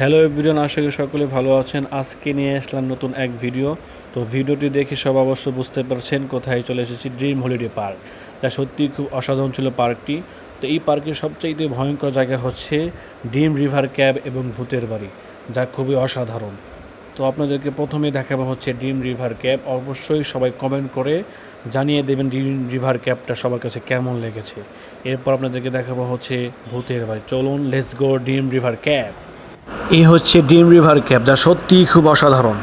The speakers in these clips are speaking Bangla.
হ্যালো এভরিওয়ান আশা করি সকলে ভালো আছেন। আজকে নিয়ে আসলাম নতুন এক ভিডিও তো ভিডিওটি দেখে সব অবশ্য বুঝতে পারছেন কোথায় চলে এসেছি ড্রিম হলিডে পার্ক যা সত্যিই খুব অসাধারণ ছিল পার্কটি। তো এই পার্কের সবচাইতে ভয়ঙ্কর জায়গা হচ্ছে ড্রিম রিভার ক্যাব এবং ভূতের বাড়ি, যা খুবই অসাধারণ। তো আপনাদেরকে প্রথমে দেখাবো হচ্ছে ড্রিম রিভার ক্যাব অবশ্যই সবাই কমেন্ট করে জানিয়ে দেবেন ড্রিম রিভার ক্যাবটা সবার কাছে কেমন লেগেছে। এরপর আপনাদেরকে দেখাবো হচ্ছে ভূতের বাড়ি। চলুন let's go dream river cave এই হচ্ছে ডিম রিভার ক্যাব যা সত্যিই খুব অসাধারণ।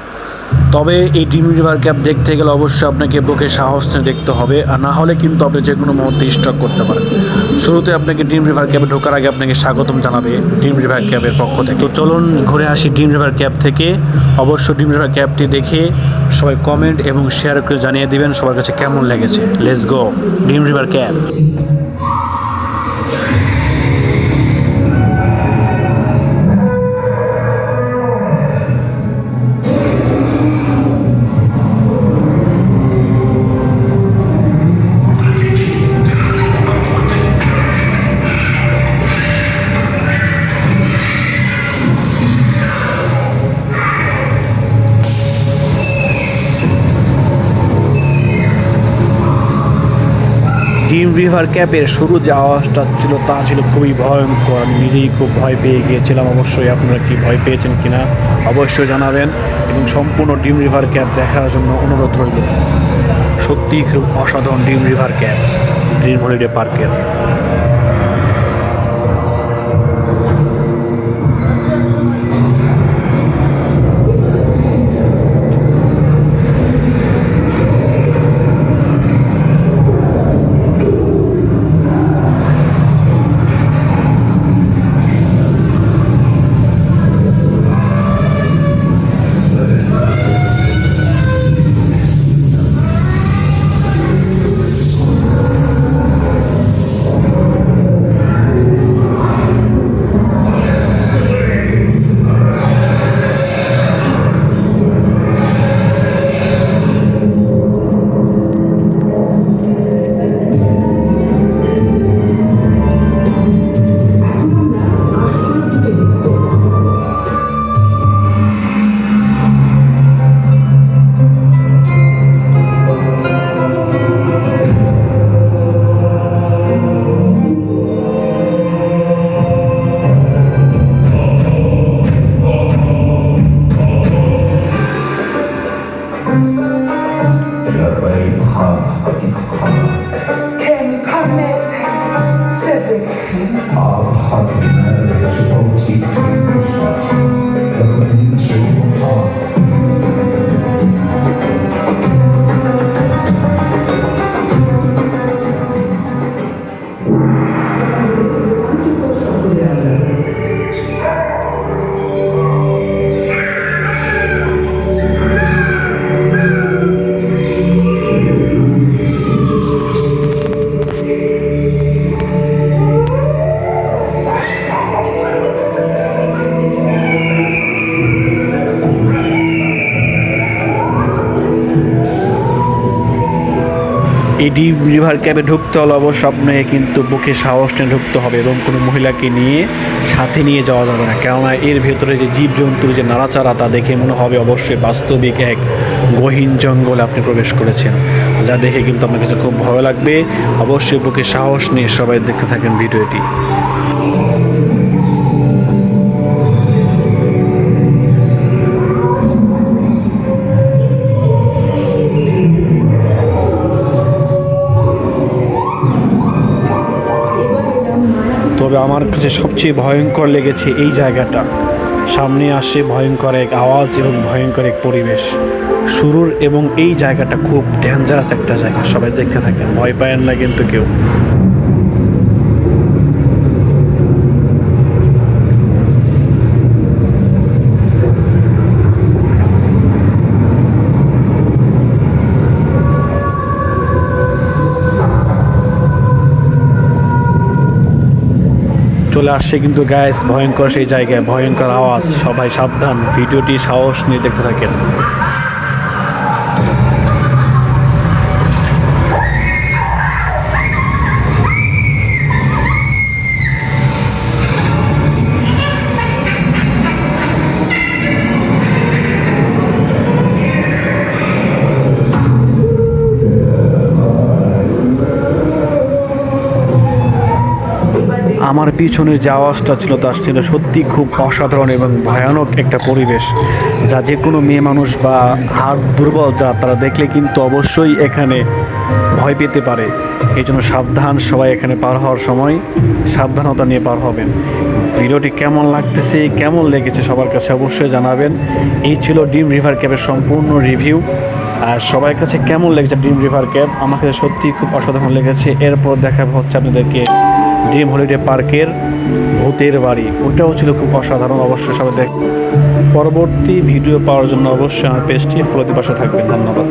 তবে এই ডিম রিভার ক্যাব দেখতে গেলে অবশ্যই আপনাকে বুকে সাহস নিয়ে দেখতে হবে, আর না হলে কিন্তু আপনি যে কোনো মুহূর্তে স্টক করতে পারেন। শুরুতে আপনাকে ডিম রিভার ক্যাবে ঢোকার আগে আপনাকে স্বাগতম জানাবে ডিম রিভার ক্যাবের পক্ষ থেকে। তো চলুন ঘুরে আসি ডিম রিভার ক্যাব থেকে। অবশ্যই ডিম রিভার ক্যাবটি দেখে সবাই কমেন্ট এবং শেয়ার করে জানিয়ে দেবেন সবার কাছে কেমন লেগেছে। লেটস গো ডিম রিভার ক্যাব ডিম রিভার ক্যাপের শুরু যে আওয়াজটা ছিল তা ছিল খুবই ভয়ঙ্কর। আমি নিজেই খুব ভয় পেয়ে গিয়েছিলাম। অবশ্যই আপনারা কি ভয় পেয়েছেন কি না অবশ্যই জানাবেন এবং সম্পূর্ণ ডিম রিভার ক্যাপ দেখার জন্য অনুরোধ রইল। সত্যিই খুব অসাধারণ deep river cave dream holiday পার্কের। etmek. Our heart melts. এই ডিপ রিভার ক্যাবে ঢুকতে হলে অবশ্য কিন্তু বুকে সাহস নিয়ে ঢুকতে হবে এবং কোনো মহিলাকে নিয়ে সাথে নিয়ে যাওয়া যাবে না। কেননা এর ভেতরে যে জীবজন্তুর যে নাড়াচাড়া, তা দেখে মনে হবে অবশ্যই বাস্তবিক এক গহীন জঙ্গলে আপনি প্রবেশ করেছেন। যা দেখে কিন্তু আপনার কাছে খুব ভয় লাগবে। অবশ্যই বুকে সাহস নিয়ে সবাই দেখতে থাকেন ভিডিওটি। তবে আমার কাছে সবচেয়ে ভয়ঙ্কর লেগেছে এই জায়গাটা। সামনে আসে ভয়ঙ্কর এক আওয়াজ এবং ভয়ঙ্কর এক পরিবেশ। শুরুর এবং এই জায়গাটা খুব ডেঞ্জারাস একটা জায়গা, সবাই দেখতে থাকেন, ভয় পায়েন না কিন্তু কেউ। চলে আসছে কিন্তু গ্যাস ভয়ঙ্কর সেই জায়গায়, ভয়ঙ্কর আওয়াজ, সবাই সাবধান, ভিডিওটি সাহস নিয়ে দেখতে থাকেন। আমার পিছনের যে আওয়াজটা ছিল, তা ছিল সত্যি খুব অসাধারণ এবং ভয়ানক একটা পরিবেশ যা যে কোনো মেয়ে মানুষ বা হাত দুর্বল যা, তারা দেখলে কিন্তু অবশ্যই এখানে ভয় পেতে পারে। এই জন্য সাবধান, সবাই এখানে পার হওয়ার সময় সাবধানতা নিয়ে পার হবেন। ভিডিওটি কেমন লাগতেছে, কেমন লেগেছে সবার কাছে অবশ্যই জানাবেন। এই ছিল ডিম রিভার ক্যাবের সম্পূর্ণ রিভিউ। আর সবার কাছে কেমন লেগেছে ডিম রিভার ক্যাব? আমার কাছে সত্যি খুব অসাধারণ লেগেছে। এরপর দেখা হচ্ছে আপনাদেরকে ড্রিম হলিডে পার্কের ভূতের বাড়ি। ওটাও ছিল খুব অসাধারণ, অবশ্যই সবাই দেখ পরবর্তী ভিডিও পাওয়ার জন্য অবশ্যই আমার পেজটি ফলোতে পাশে থাকবেন। ধন্যবাদ।